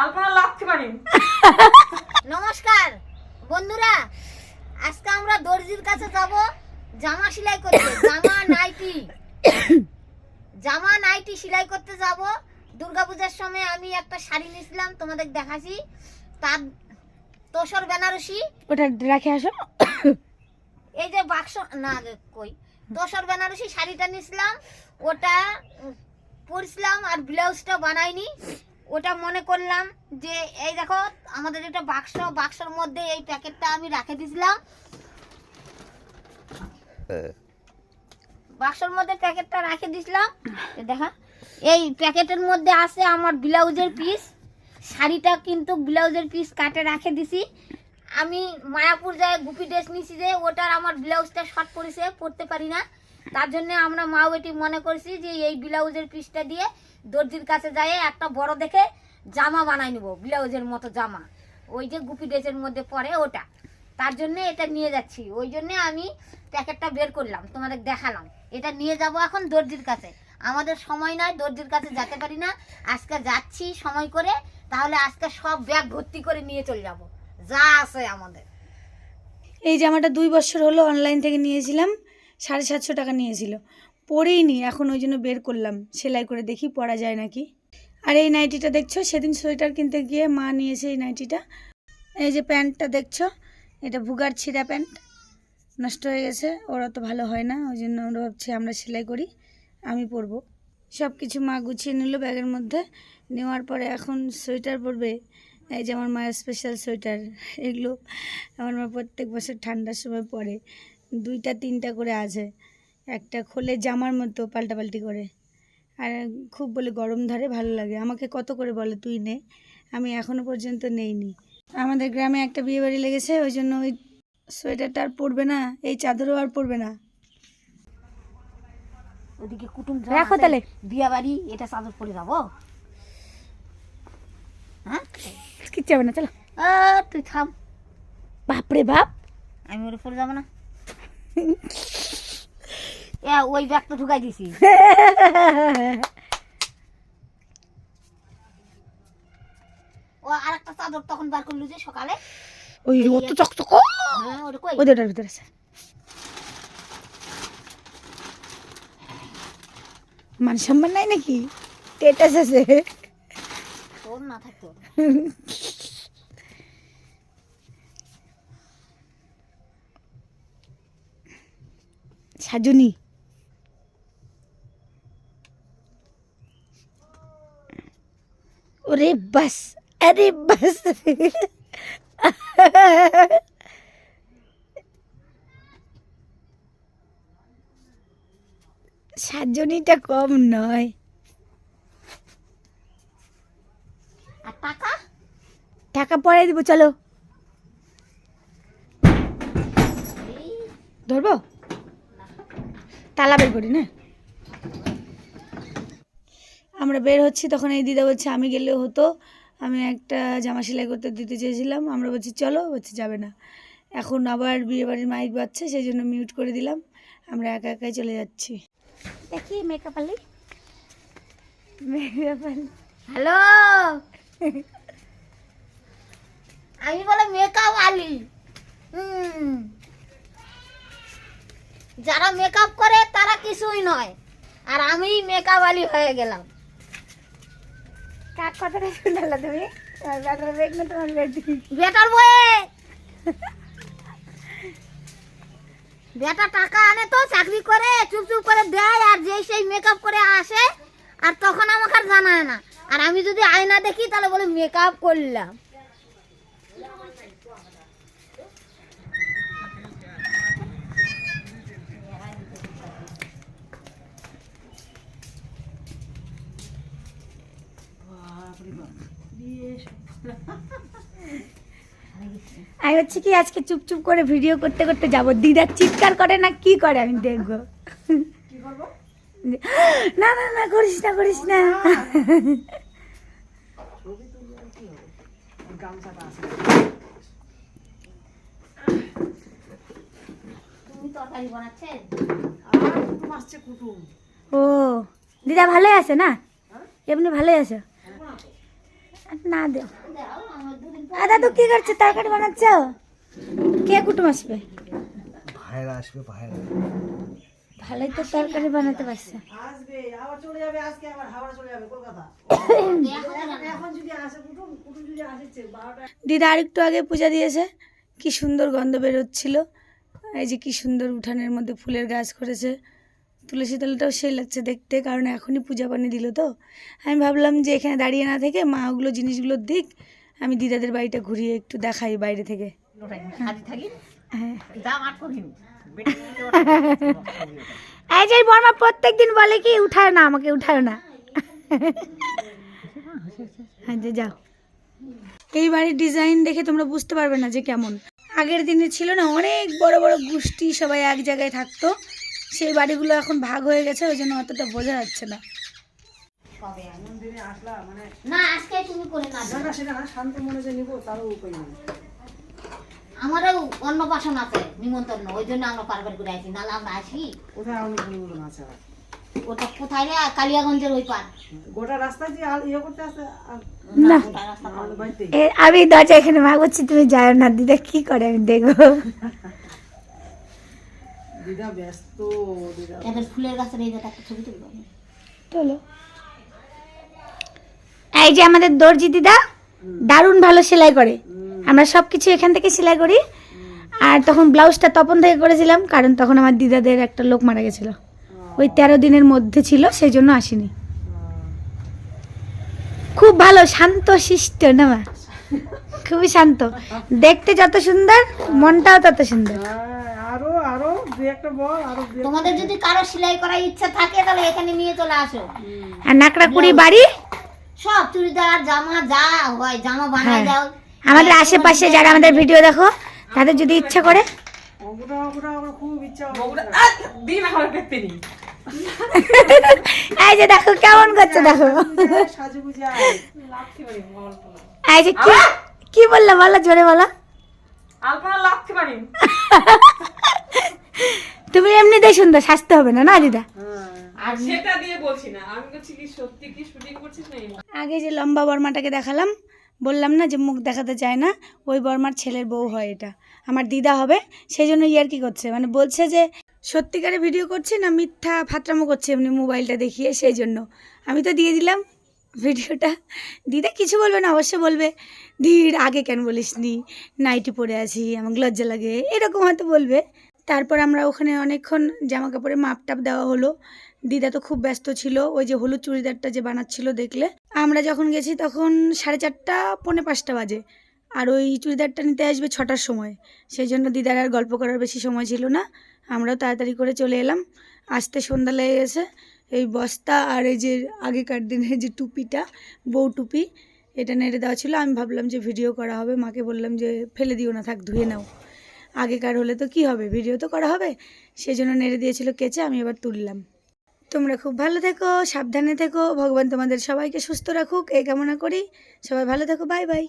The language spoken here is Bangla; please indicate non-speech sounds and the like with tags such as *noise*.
আলপনা লাগতে পারি। নমস্কার। বন্ধুরা আজকে আমরা দর্জির কাছে যাব। জামা সেলাই করতে। জামা নাইটি। জামা নাইটি সেলাই করতে যাব। দুর্গাপূজার সময় আমি একটা শাড়ি নিয়েছিলাম তোমাদের দেখাছি তার তোসর বেনারসি। ওটা রাখে আসো। এই যে বাক্স না কই? তোসর বেনারসি শাড়িটা নিয়েছিলাম। ওটা পরছিলাম আর ব্লাউজটা বানাইনি। ওটা মনে করলাম যে এই দেখো আমাদের একটা বাক্স বাক্সর মধ্যে এই প্যাকেটটা আমি রেখে দিয়েছিলাম। বাক্সর মধ্যে প্যাকেটটা রেখে দিয়েছিলাম। দেখা এই প্যাকেটের মধ্যে আছে আমার ব্লাউজের পিস শাড়িটা কিন্তু ব্লাউজের পিস কাটে রেখে দিছি। আমি মায়াপুর যায় গুপি ড্রেস নিছি যে ওটার আমার ব্লাউজটা শর্ট পড়েছে পরতে পারি না। তার জন্য আমরা মা বেটি মনে করছি যে এই ব্লাউজের পিসটা দিয়ে দর্জির কাছে যাই একটা বড় দেখে জামা বানাই নেব, ব্লাউজের মতো জামা। ওই যে গুপি ড্রেসের মধ্যে পরে ওটা। তার জন্য এটা নিয়ে যাচ্ছি। ওই জন্য আমি প্যাকেটটা বের করলাম, তোমাদের দেখালাম। এটা নিয়ে যাব এখন দর্জির কাছে। আমাদের সময় নয়, দর্জির কাছে যেতে পারি না। আজকে যাচ্ছি সময় করে, তাহলে আজকে সব ব্যাগ ভর্তি করে নিয়ে চলে যাব। যা আছে আমাদের। এই জামাটা দুই বছর হলো অনলাইন থেকে নিয়েছিলাম। সাড়ে সাতশো টাকা নিয়েছিল। পরেই নি, এখন ওই জন্য বের করলাম। সেলাই করে দেখি পরা যায় নাকি। আর এই নাইটিটা দেখছ? সেদিন সোয়েটার কিনতে গিয়ে মা নিয়েছে এই নাইটিটা। এই যে প্যান্টটা দেখছ? এটা ভুগার ছিঁড়া প্যান্ট। নষ্ট হয়ে গেছে, ওরা তো ভালো হয় না, ওই জন্য আমরা ভাবছি আমরা সেলাই করি, আমি পরবো। সব কিছু মা গুছিয়ে নিল ব্যাগের মধ্যে। নেওয়ার পরে এখন সোয়েটার পরবে। এই যে আমার মায়ের স্পেশাল সোয়েটার, এগুলো আমার মা প্রত্যেক বছর ঠান্ডার সময় পরে। দুইটা তিনটা করে আছে। একটা খোলে জামার মতো পাল্টাপাল্টি করে। আর খুব বলে গরম ধরে ভালো লাগে। আমাকে কত করে বলে তুই নে। আমি এখনও পর্যন্ত নেইনি। আমাদের গ্রামে একটা বিয়ে বাড়ি লেগেছে ওই জন্য ওই সোয়েটারটা আর পরবে না এই চাদরও আর পরবে না। ওদিকে কুটুম রাখো তাহলে। বিয়া বাড়ি এটা চাদর পরে যাব। হ্যাঁ? কিচ্ছু হবে না চলো। তুই থাম। বাপরে বাপ। আমি ওর পরে যাব না। ওই ঢুকাই দিছি। ও আর একটা চাদর তখন বার করলু যে সকালে। ওই অত চকচক হ্যাঁ ওটা কই? ওই দুটার ভিতরে আছে। মান সম্মান নাই নাকি? টেটাস আছে। তোর না থাকতো। *laughs* সাজুনি। ওরে বাস আরে বাস। সাজনিটা কম নয়। আর টাকা? টাকা পরে দিব চলো। ধরবো? তালা বের করি না? আমরা বের হচ্ছি তখন এই দিদা বলছে আমি গেলেও হতো আমি একটা জামা সেলাই করতে দিতে চেয়েছিলাম। আমরা বলছি চলো। বলছি যাবে না। এখন আবার বিয়ে বাড়ির মাইক বাজছে সেই জন্য মিউট করে দিলাম। আমরা একা একাই চলে যাচ্ছি। দেখি makeup Ali. Makeup Ali. Hello? আমি বলে মেকআপ আলি। হুম। যারা মেকআপ করে তারা কিছুই নয়। আর আমি মেকআপ আলি হয়ে গেলাম। কাক কথাটা শুনলা তুমি? ব্যাটার বেগ না তোমার বেটি। বেটার বয়ে বেটা টাকা আনে তো চাকরি করে চুপ চুপ করে দেয় আর যেই সেই মেকআপ করে আসে আর তখন আমাকে আর জানায় না। আর আমি যদি আয়না দেখি তাহলে বলে মেকআপ করলাম। আমি হচ্ছে কি আজকে চুপ চুপ করে ভিডিও করতে করতে যাব। দিদা চিৎকার করে না কি করে আমি দেখব? না না না করিস না করিস না। তুমি তরকারি বানাচ্ছেন ও দিদা ভালোই আছে না? এমনি ভালোই আছে? না দেও। আ দাদু কি করছে? তরকারি বানাচ্ছ? কে কুটুম আসবে? ভাইরা আসবে ভাইরা ভালোই তো তরকারি বানাতে পারছে। আসবে আবার চলে যাবে আজকে আবার হাওড়া চলে যাবে কলকাতা। এখন যদি আসে কুটুম কুটুম যদি আসছে বারোটা দিদা আরেকটু আগে পূজা দিয়েছে। কি সুন্দর গন্ধ বেরোচ্ছিল। এই যে কি সুন্দর উঠানের মধ্যে ফুলের গাছ করেছে। তুলসী তলাটাও সেই লাগছে দেখতে কারণ এখনই পূজা পানি দিল তো। আমি ভাবলাম যে এখানে দাঁড়িয়ে না থেকে মা ওগুলো জিনিসগুলো দিক আমি দিদাদের বাড়িটা ঘুরিয়ে একটু দেখাই বাইরে থেকে। হ্যাঁ। *laughs* এই যে বর্মা প্রত্যেক দিন বলে কি উঠায় না আমাকে উঠায় না। *laughs* হ্যাঁ যে যাও। এই বাড়ির ডিজাইন দেখে তোমরা বুঝতে পারবে না যে কেমন। আগের দিনে ছিল না অনেক বড় বড় গোষ্ঠী সবাই এক জায়গায় থাকতো। সেই বাড়িগুলো এখন ভাগ হয়ে গেছে ওই জন্য অতটা বোঝা যাচ্ছে না। দিনে আসলা মানে না আজকে তুমি করে না না না সেটা না শান্ত মনে যে নিবো তারও নেই। আমারও আছে নিমন্ত্রণ ওই জন্য আমরা পারবার করে আসি নাহলে আমরা আসি? কোথায় আমি বলব না আছে ওটা কোথায় রে? কালিয়াগঞ্জের ওই পার। গোটা রাস্তা যে ইয়ে করতে না আমি দরজা এখানে ভাগছি তুমি যাও না দিদা কি করে আমি দেখব? *laughs* দিদা ব্যস্ত দিদা এদের ফুলের গাছের এই যে একটা ছবি তুলবো চলো এই যে আমাদের দর্জি দিদা দারুণ ভালো সেলাই করে। আমরা সব কিছু এখান থেকে সেলাই করি। আর তখন ব্লাউজটা তপন থেকে করেছিলাম কারণ তখন আমার দিদাদের একটা লোক মারা গেছিল। ওই তেরো দিনের মধ্যে ছিল সেই জন্য আসিনি। খুব ভালো শান্ত শিষ্ট না মা? খুবই শান্ত। দেখতে যত সুন্দর মনটাও তত সুন্দর। হ্যাঁ, আরও আরও দু একটা বল আরও তোমাদের যদি কারও সেলাই করার ইচ্ছা থাকে তাহলে এখানে নিয়ে চলে আসো। আর নাকড়াকুড়ি বাড়ি? সব চুড়িদার জামা যা হয় জামা বানাই হ্যাঁ। দাও। আমাদের আশেপাশে যারা আমাদের ভিডিও দেখো তাদের যদি ইচ্ছা করে। *laughs* এই যে দেখো কেমন করছে দেখো। এই যে কি কি বলল? বলো জোরে বলো। তুমি এমনিতেই সুন্দর স্বাস্থ্য হবে না না দিদা? এমনি? আগে যে লম্বা বর্মাটাকে দেখালাম বললাম না যে মুখ দেখাতে চায় না ওই বর্মার ছেলের বউ হয় এটা। আমার দিদা হবে সেই জন্য ইয়ার কি করছে। মানে বলছে যে সত্যিকারে ভিডিও করছে না মিথ্যা ফাতরামো করছে এমনি মোবাইলটা দেখিয়ে সেই জন্য আমি তো দিয়ে দিলাম ভিডিওটা। দিদা কিছু বলবে না, অবশ্য বলবে, ধীর, আগে কেন বলিস নি নাইটি পরে আছি আমাকে লজ্জা লাগে। এরকম হয়তো বলবে। তারপর আমরা ওখানে অনেকক্ষণ জামা কাপড়ে মাপ টাপ দেওয়া হলো। দিদা তো খুব ব্যস্ত ছিল, ওই যে হলুদ চুড়িদারটা যে বানাচ্ছিল দেখলে। আমরা যখন গেছি তখন সাড়ে চারটা, পৌনে পাঁচটা বাজে। আর ওই চুড়িদারটা নিতে আসবে ছটার সময়। সেই জন্য দিদার আর গল্প করার বেশি সময় ছিল না। আমরাও তাড়াতাড়ি করে চলে এলাম। আসতে সন্ধ্যা লেগে গেছে এই বস্তা আর এই যে আগেকার দিনের যে টুপিটা, বউ টুপি, এটা নেড়ে দেওয়া ছিল। আমি ভাবলাম যে ভিডিও করা হবে। মাকে বললাম যে, ফেলে দিও না, থাক, ধুয়ে নাও। আগেকার হলে তো কি হবে? ভিডিও তো করা হবে। সেই জন্য নেড়ে দিয়েছিল কেচে, আমি এবার তুললাম। তোমরা খুব ভালো থেকো, সাবধানে থেকো। ভগবান তোমাদের সবাইকে সুস্থ রাখুক। এই কামনা করি। সবাই ভালো থেকো। Bye bye.